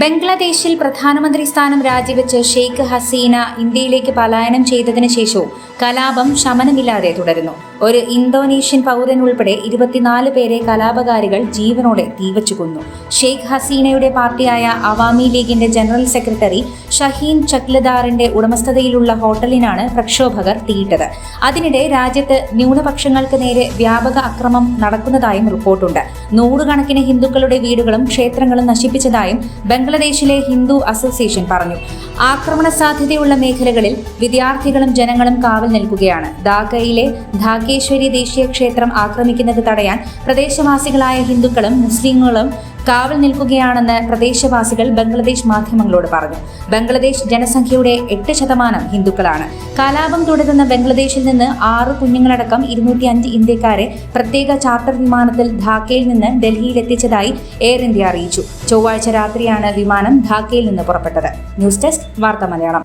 ബംഗ്ലാദേശിൽ പ്രധാനമന്ത്രി സ്ഥാനം രാജിവെച്ച് ഷെയ്ഖ് ഹസീന ഇന്ത്യയിലേക്ക് പലായനം ചെയ്തതിനു ശേഷവും കലാപം ശമനമില്ലാതെ തുടരുന്നു. ഒരു ഇന്തോനേഷ്യൻ പൗരൻ ഉൾപ്പെടെ ഇരുപത്തിനാല് പേരെ കലാപകാരികൾ ജീവനോടെ തീവച്ചു കൊന്നു ഷെയ്ഖ് ഹസീനയുടെ പാർട്ടിയായ അവാമി ലീഗിന്റെ ജനറൽ സെക്രട്ടറി ഷഹീൻ ചക്ലദാറിന്റെ ഉടമസ്ഥതയിലുള്ള ഹോട്ടലിനാണ് പ്രക്ഷോഭകർ തീയിട്ടത്. അതിനിടെ രാജ്യത്ത് ന്യൂനപക്ഷങ്ങൾക്ക് നേരെ വ്യാപക അക്രമം നടക്കുന്നതായും റിപ്പോർട്ടുണ്ട്. നൂറുകണക്കിന് ഹിന്ദുക്കളുടെ വീടുകളും ക്ഷേത്രങ്ങളും നശിപ്പിച്ചതായും ബംഗ്ലാദേശിലെ ഹിന്ദു അസോസിയേഷൻ പറഞ്ഞു. ആക്രമണ സാധ്യതയുള്ള മേഖലകളിൽ വിദ്യാർത്ഥികളും ജനങ്ങളും കാവൽ നിൽക്കുകയാണ്. ധാക്കയിലെ ധാക്കേശ്വരി ദേശീയ ക്ഷേത്രം ആക്രമിക്കുന്നത് തടയാൻ പ്രദേശവാസികളായ ഹിന്ദുക്കളും മുസ്ലിങ്ങളും കാവൽ നിൽക്കുകയാണെന്ന് പ്രദേശവാസികൾ ബംഗ്ലാദേശ് മാധ്യമങ്ങളോട് പറഞ്ഞു. ബംഗ്ലാദേശ് ജനസംഖ്യയുടെ എട്ട് ശതമാനം ഹിന്ദുക്കളാണ്. കലാപം തുടരുന്ന ബംഗ്ലാദേശിൽ നിന്ന് ആറ് കുഞ്ഞുങ്ങളടക്കം ഇരുന്നൂറ്റി അഞ്ച് ഇന്ത്യക്കാരെ പ്രത്യേക ചാർട്ടർ വിമാനത്തിൽ ധാക്കയിൽ നിന്ന് ഡൽഹിയിൽ എത്തിച്ചതായി എയർ ഇന്ത്യ അറിയിച്ചു. ചൊവ്വാഴ്ച രാത്രിയാണ് വിമാനം ധാക്കയിൽ നിന്ന് പുറപ്പെട്ടത്. ന്യൂസ് ഡെസ്ക് വാർത്ത മലയാളം